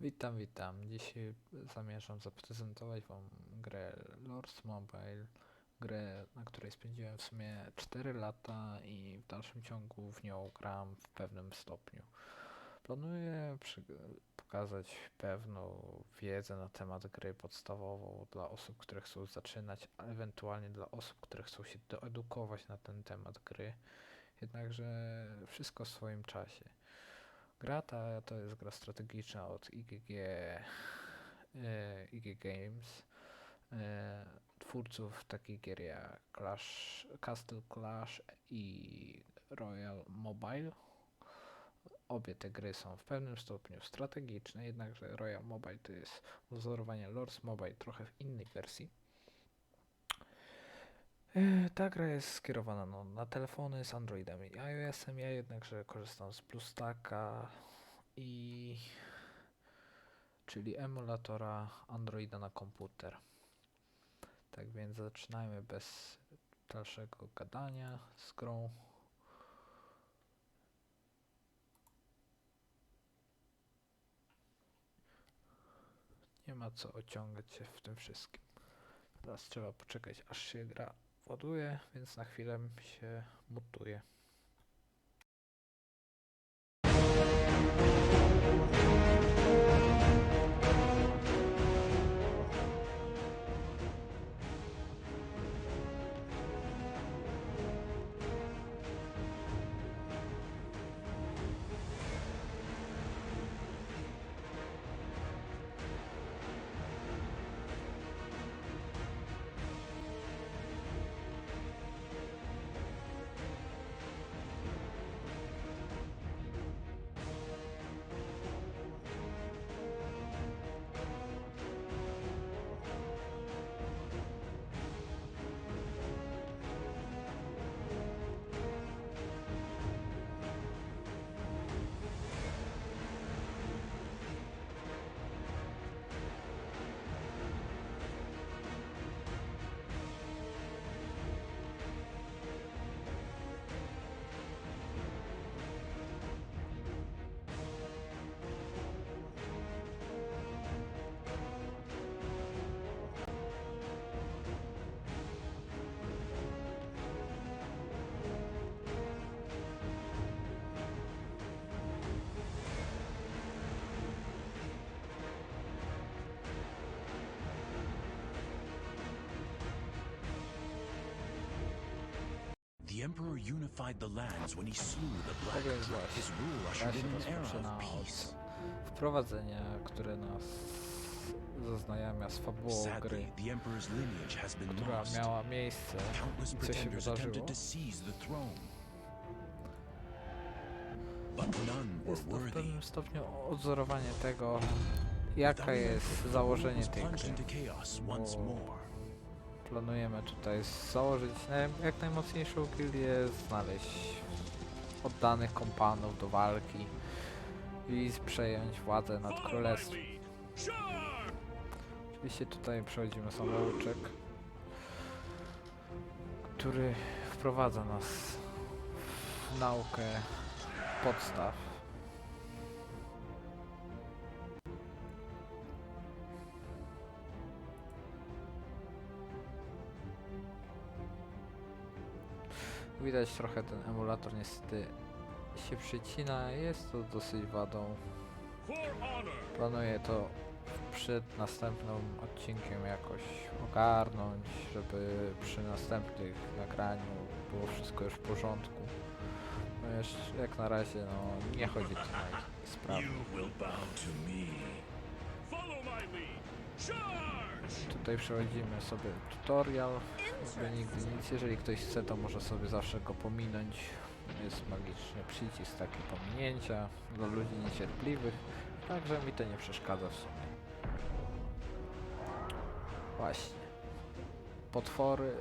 Witam, witam. Dzisiaj zamierzam zaprezentować Wam grę Lords Mobile, grę, na której spędziłem w sumie 4 lata i w dalszym ciągu w nią gram w pewnym stopniu. Planuję pokazać pewną wiedzę na temat gry podstawową dla osób, które chcą zaczynać, a ewentualnie dla osób, które chcą się doedukować na ten temat gry. Jednakże wszystko w swoim czasie. Gra ta to jest gra strategiczna od IGG, e, IG Games, e, twórców takich gier jak Clash, Castle Clash i Royal Mobile. Obie te gry są w pewnym stopniu strategiczne, jednakże Royal Mobile to jest wzorowanie Lords Mobile trochę w innej wersji. E, Ta gra jest skierowana no, na telefony z Androidem i iOS-em. Ja jednakże korzystam z BlueStacka i czyli emulatora Androida na komputer. Tak więc zaczynajmy bez dalszego gadania z grą. Nie ma co ociągać się w tym wszystkim. Teraz trzeba poczekać aż się gra ładuje, więc na chwilę się mutuje. The Emperor unified the lands when he slew the Black. Tak właśnie. His rule ushered in an era rozpoczyna of od peace. wprowadzenia, które nas zaznajamia z fabułą gry, Sadly, the Emperor's lineage has been która lost. miała miejsce Countless i co się pretenders wydarzyło. attempted to seize the throne. But none were Jest to w worthy. pewnym stopniu odzorowanie tego, jaka jest założenie tej plunged gry. into chaos once Bo- more. Planujemy tutaj założyć naj- jak najmocniejszą gildię, znaleźć oddanych kompanów do walki i przejąć władzę nad królestwem. Oczywiście tutaj przechodzimy samouczek, który wprowadza nas w naukę podstaw. Widać trochę ten emulator niestety się przycina, jest to dosyć wadą. Planuję to przed następnym odcinkiem jakoś ogarnąć, żeby przy następnych nagraniu było wszystko już w porządku. No jeszcze jak na razie no nie chodzi to sprawnie. You Tutaj przechodzimy sobie tutorial, jakby nigdy nic. Jeżeli ktoś chce, to może sobie zawsze go pominąć. Jest magiczny przycisk taki pominięcia dla ludzi niecierpliwych, także mi to nie przeszkadza w sumie. Właśnie. Potwory,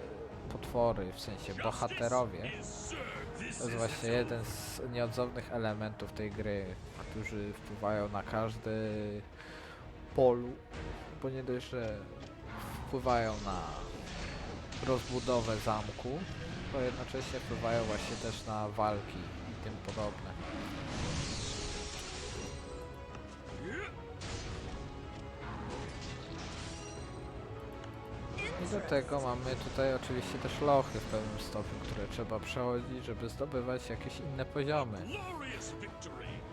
potwory, w sensie bohaterowie, to jest właśnie jeden z nieodzownych elementów tej gry, którzy wpływają na każdy polu, bo nie dość, że wpływają na rozbudowę zamku, to jednocześnie wpływają właśnie też na walki i tym podobne. I do tego mamy tutaj oczywiście też lochy w pewnym stopniu, które trzeba przechodzić, żeby zdobywać jakieś inne poziomy.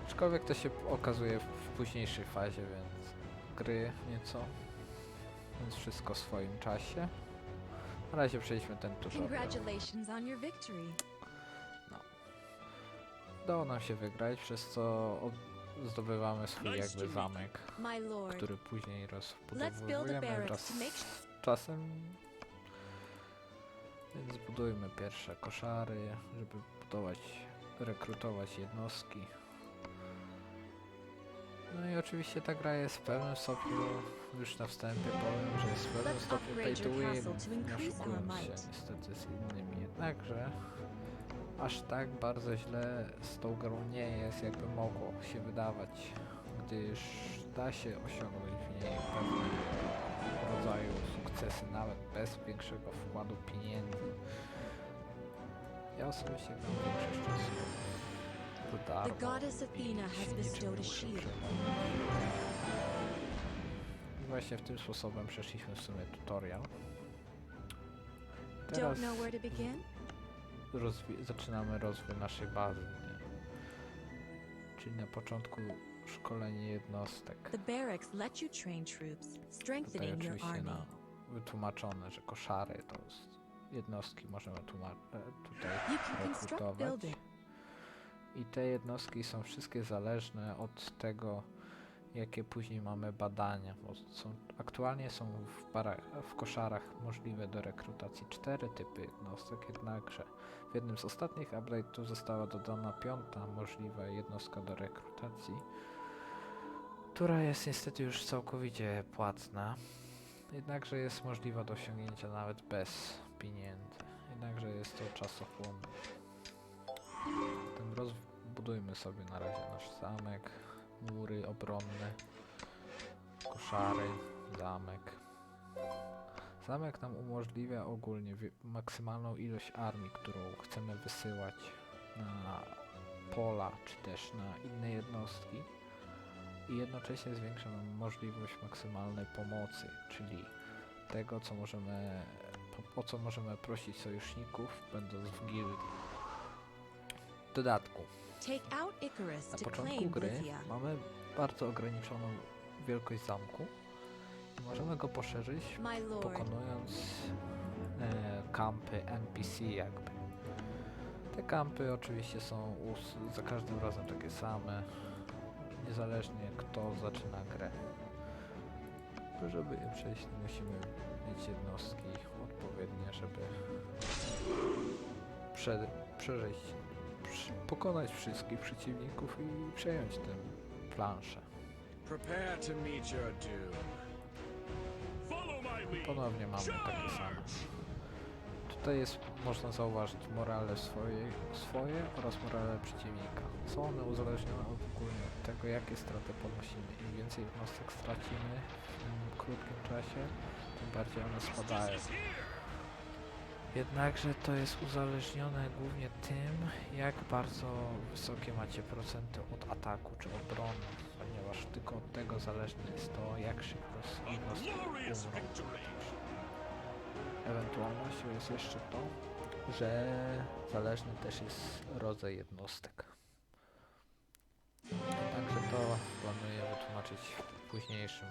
Aczkolwiek to się okazuje w późniejszej fazie, więc gry nieco. Więc wszystko w swoim czasie. Na razie przejdźmy ten tutorial. Congratulations on your victory. Udało nam się wygrać, przez co od- zdobywamy swój jakby zamek, My lord, który później let's build rozbudowujemy barracks wraz to make z czasem. Więc budujmy pierwsze koszary, żeby budować, rekrutować jednostki. No i oczywiście ta gra jest w pewnym stopniu, już na wstępie powiem, że jest w pewnym Let's stopniu pay to win, nie oszukując się niestety z innymi. Jednakże aż tak bardzo źle z tą grą nie jest, jakby mogło się wydawać, gdyż da się osiągnąć w niej pewnego rodzaju sukcesy nawet bez większego wkładu pieniędzy. Ja osobiście gram większość czasu darmo The goddess Athena has bestowed a shield. I właśnie w tym sposobem przeszliśmy w sumie tutorial. Teraz don't know where to begin? rozwi- zaczynamy rozwój naszej bazy, nie? Czyli na początku szkolenie jednostek. The barracks let you train troops, Tutaj strengthening your oczywiście army. na wytłumaczone, że koszary to jest jednostki możemy tłuma- e, tutaj You can construct rekrutować. buildings. I te jednostki są wszystkie zależne od tego, jakie później mamy badania. Są, aktualnie są w, barach, w koszarach możliwe do rekrutacji cztery typy jednostek, jednakże w jednym z ostatnich update'ów została dodana piąta możliwa jednostka do rekrutacji, która jest niestety już całkowicie płatna. Jednakże jest możliwa do osiągnięcia nawet bez pieniędzy. Jednakże jest to czasochłonne. Rozbudujmy sobie na razie nasz zamek, mury obronne, koszary, zamek. Zamek nam umożliwia ogólnie maksymalną ilość armii, którą chcemy wysyłać na pola, czy też na inne jednostki. I jednocześnie zwiększa nam możliwość maksymalnej pomocy, czyli tego, co możemy, o co możemy prosić sojuszników, będąc w gildii. Dodatku, na początku gry mamy bardzo ograniczoną wielkość zamku. I możemy go poszerzyć pokonując e, kampy NPC jakby. Te kampy oczywiście są za każdym razem takie same, niezależnie kto zaczyna grę. Żeby je przejść musimy mieć jednostki odpowiednie, żeby prze, przeżyć, pokonać wszystkich przeciwników i przejąć tę planszę. Prepare to meet your doom. Follow my lead! Ponownie mamy takie same. Tutaj jest, można zauważyć morale swoje, swoje oraz morale przeciwnika. Są one uzależnione od ogólnie od tego, jakie straty ponosimy. Im więcej jednostek stracimy w tym krótkim czasie, tym bardziej one spadają. Jednakże to jest uzależnione głównie tym, jak bardzo wysokie macie procenty od ataku czy obrony, ponieważ tylko od tego zależne jest to, jak szybko jednostki! Ewentualnością jest jeszcze to, że zależny też jest rodzaj jednostek. Także to planuję wytłumaczyć w późniejszym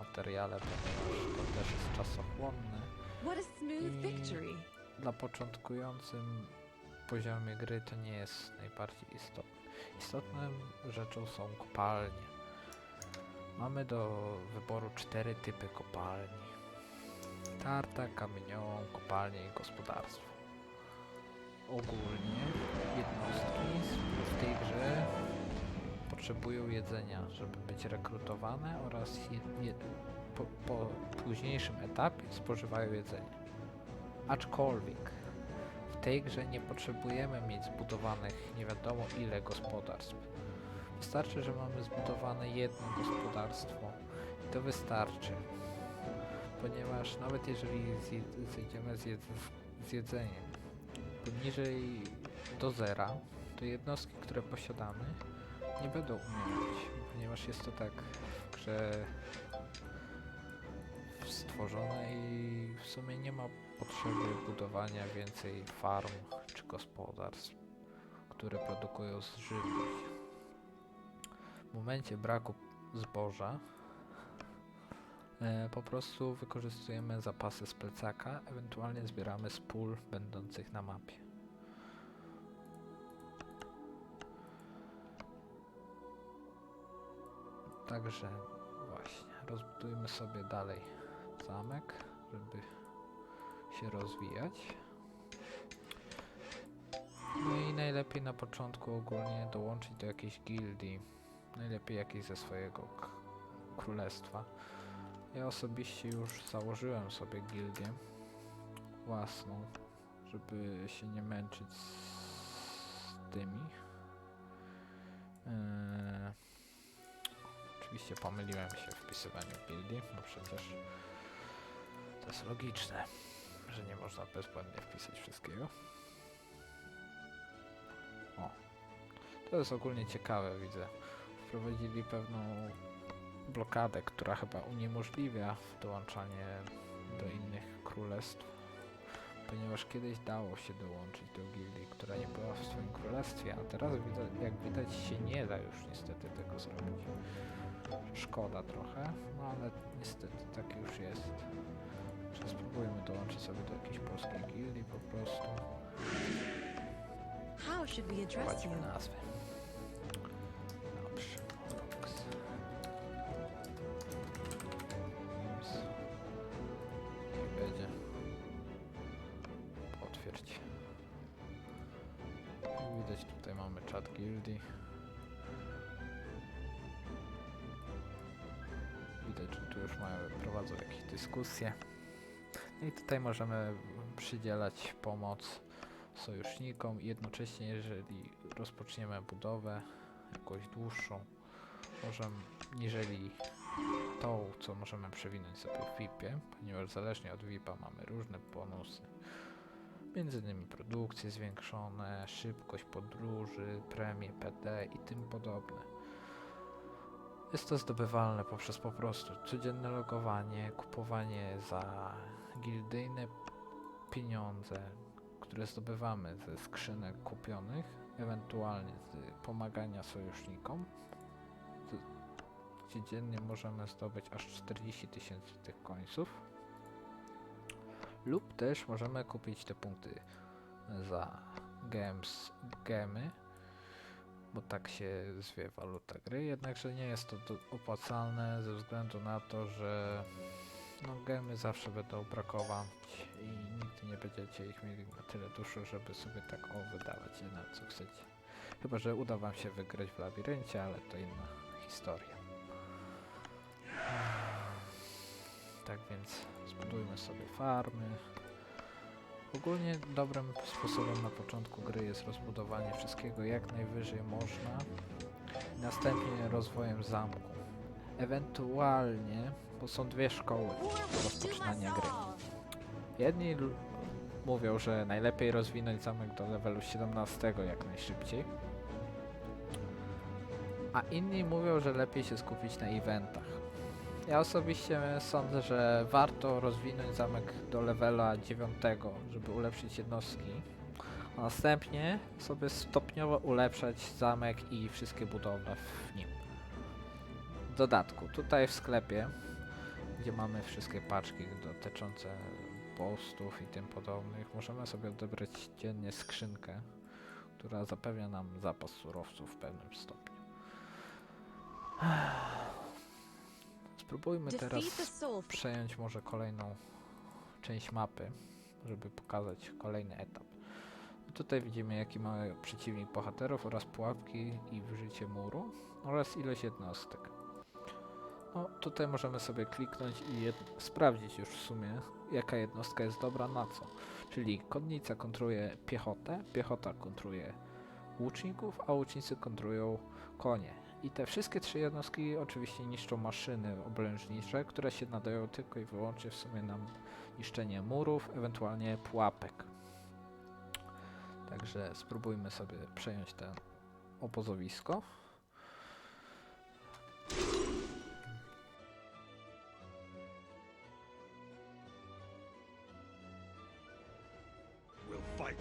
materiale, ponieważ to też jest czasochłonne. What a smooth victory. Dla początkującym poziomie gry to nie jest najbardziej istotne. Istotną rzeczą są kopalnie. Mamy do wyboru cztery typy kopalni. Tarta, kamieniołą, kopalnię i gospodarstwo. Ogólnie jednostki w tej grze potrzebują jedzenia, żeby być rekrutowane oraz je, je, po, po późniejszym etapie spożywają jedzenie. Aczkolwiek w tej grze nie potrzebujemy mieć zbudowanych nie wiadomo ile gospodarstw. Wystarczy, że mamy zbudowane jedno gospodarstwo i to wystarczy. Ponieważ nawet jeżeli zje, zejdziemy z, jedz, z jedzeniem poniżej do zera, to jednostki, które posiadamy nie będą umierać, ponieważ jest to tak w stworzone i w sumie nie ma potrzeby budowania więcej farm czy gospodarstw, które produkują żywność. W momencie braku zboża e, po prostu wykorzystujemy zapasy z plecaka, ewentualnie zbieramy z pól będących na mapie. Także właśnie, rozbudujmy sobie dalej zamek, żeby się rozwijać. No i najlepiej na początku ogólnie dołączyć do jakiejś gildii, najlepiej jakiejś ze swojego królestwa. Ja osobiście już założyłem sobie gildię własną, żeby się nie męczyć z tymi. Eee, Oczywiście pomyliłem się w wpisywaniu gildii, bo przecież jest logiczne, że nie można bezbłędnie wpisać wszystkiego. O, to jest ogólnie ciekawe, widzę. Wprowadzili pewną blokadę, która chyba uniemożliwia dołączanie do innych królestw, ponieważ kiedyś dało się dołączyć do gildii, która nie była w swoim królestwie, a teraz jak widać się nie da już niestety tego zrobić. Szkoda trochę, no ale niestety tak już jest. Że spróbujemy dołączyć sobie do jakiejś polskiej gildii po prostu. How should we address you? Wprowadźmy nazwę. Dobrze. Niech będzie. Potwierdź. Jak widać tutaj mamy czat gildii. Widać, że tu już mają, prowadzą jakieś dyskusje. I tutaj możemy przydzielać pomoc sojusznikom i jednocześnie jeżeli rozpoczniemy budowę jakąś dłuższą, możemy, niżeli tą, co możemy przewinąć sobie w VIP-ie, ponieważ zależnie od VIP-a mamy różne bonusy. Między innymi produkcje zwiększone, szybkość podróży, premie PD i tym podobne. Jest to zdobywalne poprzez po prostu codzienne logowanie, kupowanie za gildyjne pieniądze, które zdobywamy ze skrzynek kupionych, ewentualnie z pomagania sojusznikom. Gdzie dziennie możemy zdobyć aż 40 tysięcy tych końców. Lub też możemy kupić te punkty za gems, gemy, bo tak się zwie waluta gry, jednakże nie jest to opłacalne ze względu na to, że no gemy zawsze będą brakować i nigdy nie będziecie ich mieli na tyle dużo, żeby sobie tak o wydawać na co chcecie. Chyba, że uda wam się wygrać w labiryncie, ale to inna historia. Tak więc zbudujmy sobie farmy. Ogólnie dobrym sposobem na początku gry jest rozbudowanie wszystkiego jak najwyżej można. Następnie rozwojem zamku. Ewentualnie, bo są dwie szkoły rozpoczynania gry. Jedni mówią, że najlepiej rozwinąć zamek do levelu 17 jak najszybciej. A inni mówią, że lepiej się skupić na eventach. Ja osobiście sądzę, że warto rozwinąć zamek do levela 9, żeby ulepszyć jednostki. A następnie sobie stopniowo ulepszać zamek i wszystkie budowle w nim. Dodatku, tutaj w sklepie, gdzie mamy wszystkie paczki dotyczące postów i tym podobnych, możemy sobie odebrać dziennie skrzynkę, która zapewnia nam zapas surowców w pewnym stopniu. Spróbujmy teraz przejąć może kolejną część mapy, żeby pokazać kolejny etap. Tutaj widzimy jaki mamy przeciwnik bohaterów oraz pułapki i wyżycie muru oraz ilość jednostek. No tutaj możemy sobie kliknąć i sprawdzić już w sumie jaka jednostka jest dobra na co. Czyli konnica kontruje piechotę, piechota kontruje łuczników, a łucznicy kontrują konie. I te wszystkie trzy jednostki oczywiście niszczą maszyny oblężnicze, które się nadają tylko i wyłącznie w sumie na niszczenie murów, ewentualnie pułapek. Także spróbujmy sobie przejąć to obozowisko.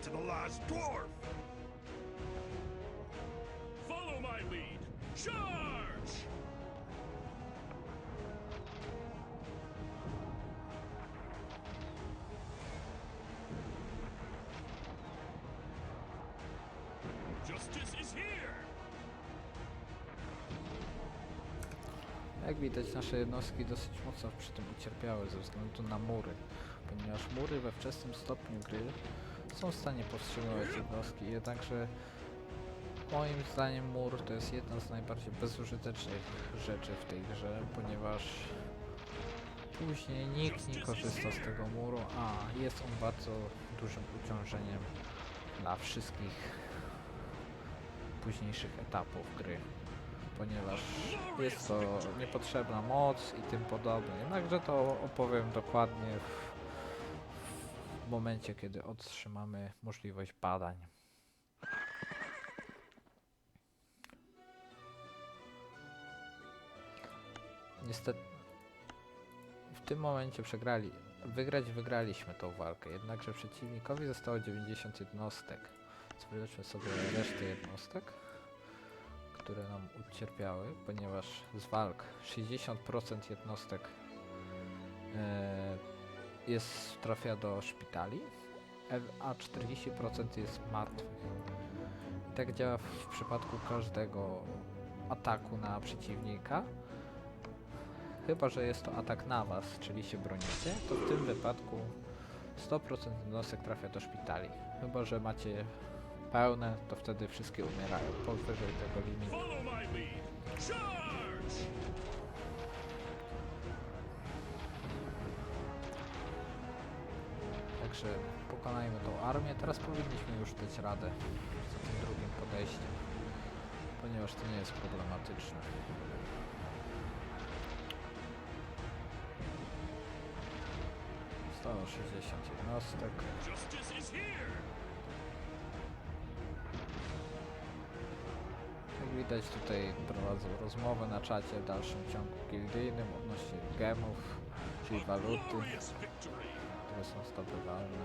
To the last dwarf! Follow my lead! Charge! Justice is here! Jak widać, nasze jednostki dosyć mocno przy tym ucierpiały ze względu na mury, ponieważ mury we wczesnym stopniu gry są w stanie powstrzymywać jednostki, jednakże moim zdaniem mur to jest jedna z najbardziej bezużytecznych rzeczy w tej grze, ponieważ później nikt nie korzysta z tego muru, a jest on bardzo dużym uciążeniem dla wszystkich późniejszych etapów gry ponieważ jest to niepotrzebna moc i tym podobne. Jednakże to opowiem dokładnie w, w momencie, kiedy otrzymamy możliwość badań. Niestety w tym momencie przegrali. Wygrać wygraliśmy tą walkę, jednakże przeciwnikowi zostało 90 jednostek. Zobaczmy sobie resztę jednostek które nam ucierpiały, ponieważ z walk 60% jednostek e, jest trafia do szpitali, a 40% jest martwych. Tak działa w przypadku każdego ataku na przeciwnika. Chyba, że jest to atak na was, czyli się bronicie, to w tym wypadku 100% jednostek trafia do szpitali. Chyba, że macie pełne, to wtedy wszystkie umierają powyżej tego limitu. Także pokonajmy tą armię. Teraz powinniśmy już dać radę za tym drugim podejściem, ponieważ to nie jest problematyczne. Zostało 60 jednostek. Jak widać tutaj prowadzą rozmowę na czacie w dalszym ciągu gildyjnym odnośnie gemów, czyli waluty! Które są zdobywalne.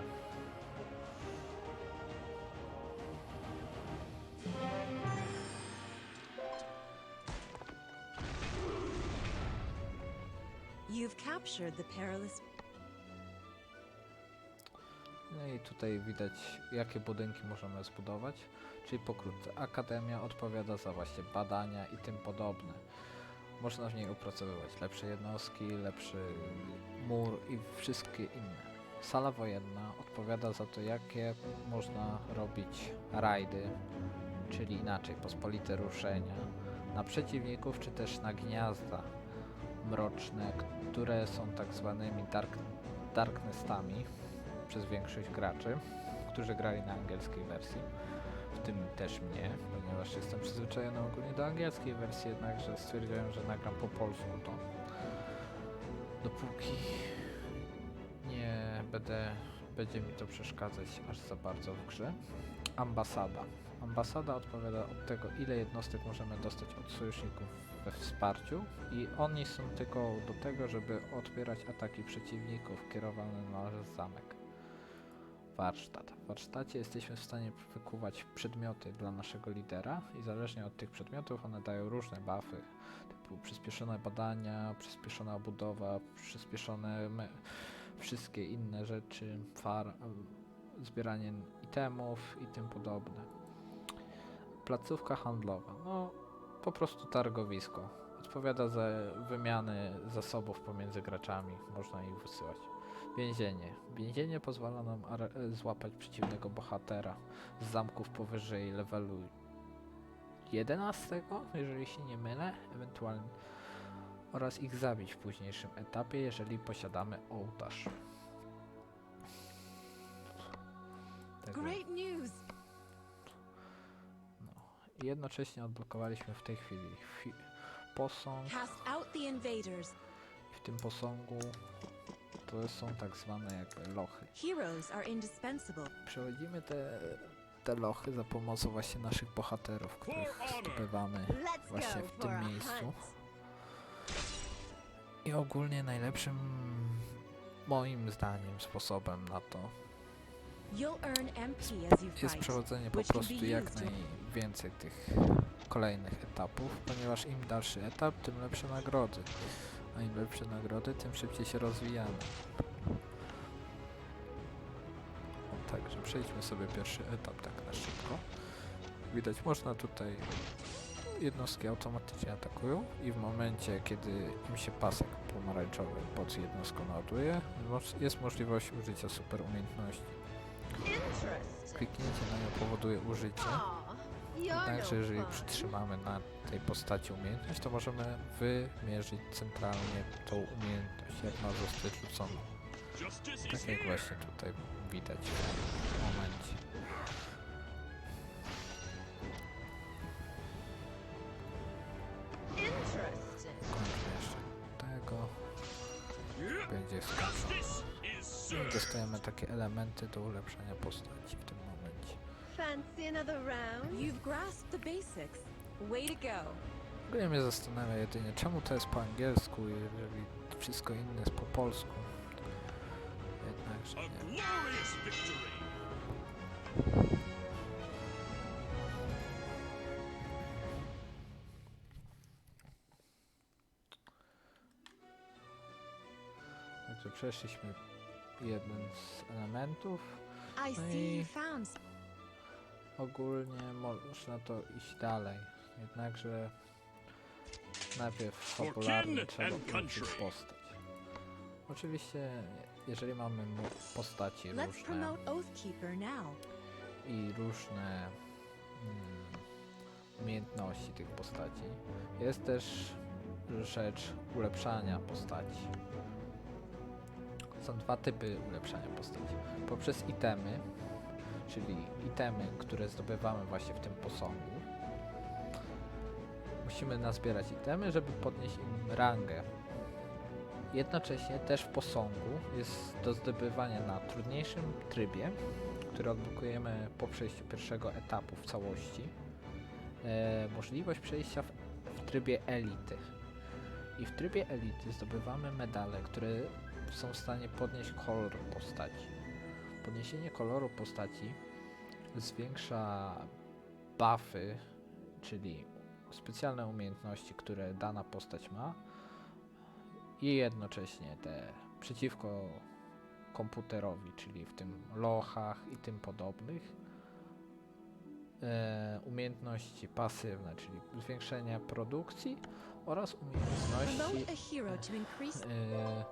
You've captured the perilous. No i tutaj widać jakie budynki możemy zbudować, czyli pokrótce Akademia odpowiada za właśnie badania i tym podobne. Można w niej opracowywać lepsze jednostki, lepszy mur i wszystkie inne. Sala wojenna odpowiada za to jakie można robić rajdy, czyli inaczej pospolite ruszenia na przeciwników czy też na gniazda mroczne, które są tak zwanymi dark, darknestami przez większość graczy, którzy grali na angielskiej wersji, w tym też mnie, ponieważ jestem przyzwyczajony ogólnie do angielskiej wersji, jednakże stwierdziłem, że nagram po polsku to dopóki nie będę, będzie mi to przeszkadzać aż za bardzo w grze. Ambasada. Ambasada odpowiada od tego, ile jednostek możemy dostać od sojuszników we wsparciu i oni są tylko do tego, żeby odpierać ataki przeciwników kierowane na zamek. Warsztat. W warsztacie jesteśmy w stanie wykuwać przedmioty dla naszego lidera i zależnie od tych przedmiotów one dają różne buffy, typu przyspieszone badania, przyspieszona budowa, przyspieszone wszystkie inne rzeczy, far, zbieranie itemów i tym podobne. Placówka handlowa. No, po prostu targowisko. Odpowiada za wymiany zasobów pomiędzy graczami. Można ich wysyłać. Więzienie. Więzienie pozwala nam e, złapać przeciwnego bohatera z zamków powyżej levelu 11, jeżeli się nie mylę, ewentualnie oraz ich zabić w późniejszym etapie, jeżeli posiadamy ołtarz. Tego- Great news! I jednocześnie odblokowaliśmy w tej chwili fi- posąg. Cast out the invaders. W tym posągu to są tak zwane jakby lochy. Heroes are indispensable. Przechodzimy te, te lochy za pomocą właśnie naszych bohaterów, których zdobywamy właśnie w tym miejscu. I ogólnie najlepszym moim zdaniem sposobem na to jest przechodzenie po prostu jak najwięcej tych kolejnych etapów, ponieważ im dalszy etap, tym lepsze nagrody. A im lepsze nagrody, tym szybciej się rozwijamy. Także przejdźmy sobie pierwszy etap tak na szybko. Widać, można tutaj jednostki automatycznie atakują i w momencie, kiedy im się pasek pomarańczowy pod jednostką ładuje, jest możliwość użycia super umiejętności. Kliknięcie na nią powoduje użycie. Jednakże jeżeli przytrzymamy na tej postaci umiejętność, to możemy wymierzyć centralnie tą umiejętność, jak ma zostać rzucona. Tak jak właśnie tutaj widać w momencie. Dostajemy takie elementy do ulepszania postaci w tym momencie. Fancy another round? You've grasped the basics. Way to go. W ogóle mnie zastanawia jedynie, czemu to jest po angielsku, jeżeli wszystko inne jest po polsku. Jednakże A nie. glorious victory. Także przeszliśmy jeden z elementów. I No i- Ogólnie można to iść dalej. Jednakże najpierw kin trzeba country. postać. Oczywiście, jeżeli mamy postaci Let's różne i różne mm, umiejętności tych postaci, jest też rzecz ulepszania postaci. Są dwa typy ulepszania postaci. Poprzez itemy, czyli itemy, które zdobywamy właśnie w tym posągu. Musimy nazbierać itemy, żeby podnieść im rangę. Jednocześnie też w posągu jest do zdobywania na trudniejszym trybie, który odblokujemy po przejściu pierwszego etapu w całości. E, możliwość przejścia w, w trybie elity. I w trybie elity zdobywamy medale, które są w stanie podnieść kolor postaci. Podniesienie koloru postaci zwiększa buffy, czyli specjalne umiejętności, które dana postać ma i jednocześnie te przeciwko komputerowi, czyli w tym lochach i tym podobnych e, umiejętności pasywne, czyli zwiększenia produkcji oraz umiejętności e,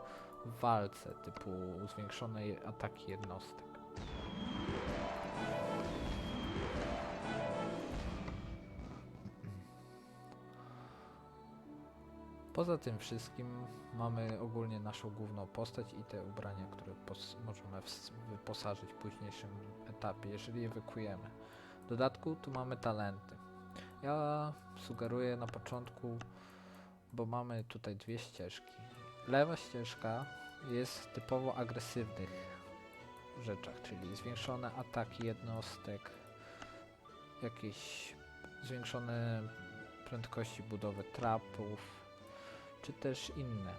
w walce typu zwiększonej ataki jednostek. Poza tym wszystkim mamy ogólnie naszą główną postać i te ubrania, które możemy wyposażyć w późniejszym etapie, jeżeli je wykujemy. W dodatku tu mamy talenty. Ja sugeruję na początku, bo mamy tutaj dwie ścieżki. Lewa ścieżka jest typowo agresywnych rzeczach, czyli zwiększone ataki jednostek, jakieś zwiększone prędkości budowy trapów, czy też inne.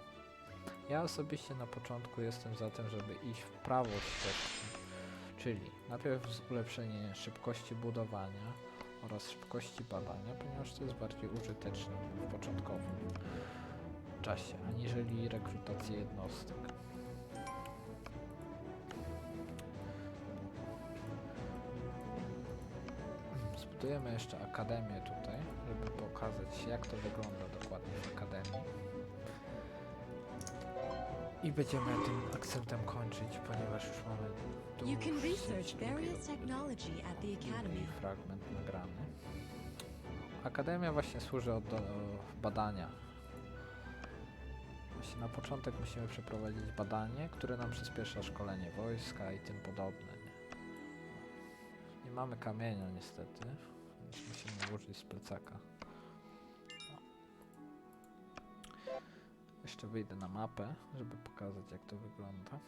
Ja osobiście na początku jestem za tym, żeby iść w prawo ścieżki, czyli najpierw ulepszenie szybkości budowania oraz szybkości badania, ponieważ to jest bardziej użyteczne w początkowym czasie, aniżeli rekrutację jednostek. Zbudujemy jeszcze akademię tutaj, żeby pokazać jak to wygląda dokładnie w akademii. I będziemy tym akcentem kończyć, ponieważ już mamy You can research various technology at the Academy. fragment nagrany. Akademia właśnie służy od do badania. Na początek musimy przeprowadzić badanie, które nam przyspiesza szkolenie wojska i tym podobne. Nie, nie mamy kamienia niestety, więc musimy użyć z plecaka. No. Jeszcze wyjdę na mapę, żeby pokazać jak to wygląda.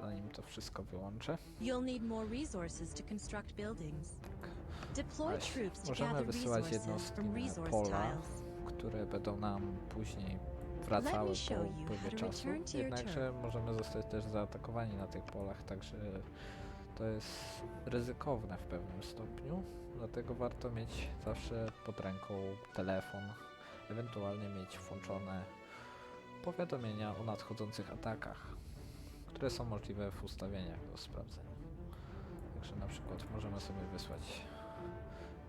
Zanim to wszystko wyłączę. You'll need more resources to construct buildings. Deploy Ale troops to możemy gather wysyłać resources from resource pola. tiles. które będą nam później wracały po upływie czasu. Jednakże możemy zostać też zaatakowani na tych polach, także to jest ryzykowne w pewnym stopniu. Dlatego warto mieć zawsze pod ręką telefon, ewentualnie mieć włączone powiadomienia o nadchodzących atakach, które są możliwe w ustawieniach do sprawdzenia. Także na przykład możemy sobie wysłać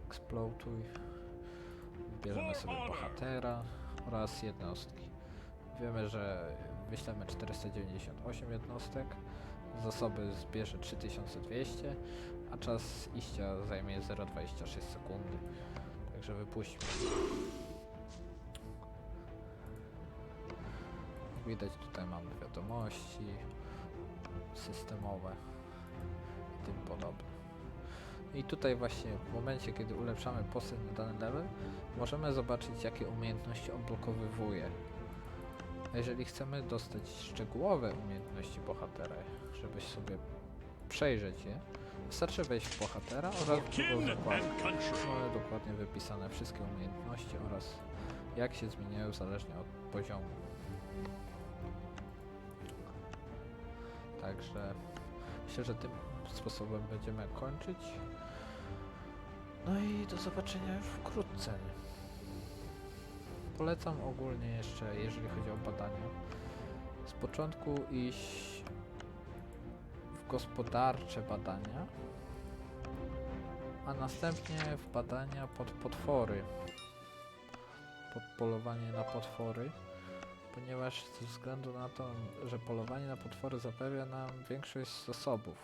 exploituj, wybierzemy sobie bohatera oraz jednostki. Wiemy, że wyślemy 498 jednostek, zasoby zbierze 3200, a czas iścia zajmie 0,26 sekundy. Także wypuśćmy. Jak widać tutaj mamy wiadomości systemowe i tym podobne. I tutaj właśnie w momencie, kiedy ulepszamy postać na dany level, możemy zobaczyć jakie umiejętności odblokowywuje. A jeżeli chcemy dostać szczegółowe umiejętności bohatera, żeby sobie przejrzeć je, wystarczy wejść w bohatera oraz w zakładkę. Mamy dokładnie wypisane wszystkie umiejętności oraz jak się zmieniają zależnie od poziomu. Także myślę, że tym sposobem będziemy kończyć. No i do zobaczenia już wkrótce. Polecam ogólnie jeszcze, jeżeli chodzi o badania, z początku iść w gospodarcze badania, a następnie w badania pod potwory, pod polowanie na potwory, ponieważ ze względu na to, że polowanie na potwory zapewnia nam większość zasobów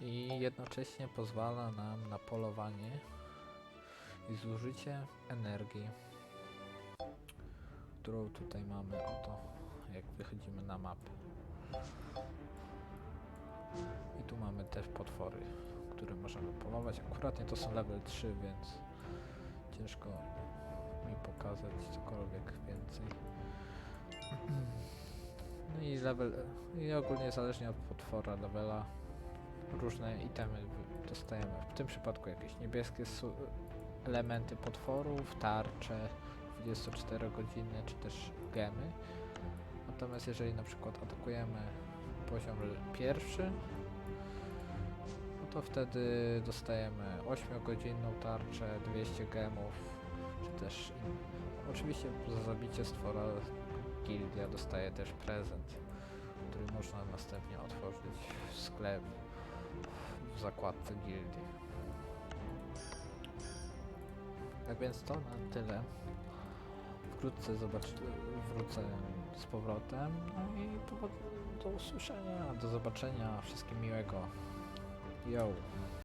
i jednocześnie pozwala nam na polowanie i zużycie energii, którą tutaj mamy oto, jak wychodzimy na mapę. I tu mamy te potwory, które możemy polować. Akuratnie to są level 3, więc ciężko mi pokazać cokolwiek więcej. No i level, i ogólnie zależnie od potwora levela różne itemy dostajemy. W tym przypadku jakieś niebieskie elementy potworów, tarcze, 24 godziny, czy też gemy. Natomiast jeżeli na przykład atakujemy poziom pierwszy, no to wtedy dostajemy 8-godzinną tarczę, 200 gemów, czy też oczywiście za zabicie stwora gildia dostaje też prezent, który można następnie otworzyć w sklep w zakładce gildii. Tak więc to na tyle. Wkrótce zobacz, wrócę z powrotem. No i do usłyszenia, do zobaczenia. Wszystkim miłego. Yo.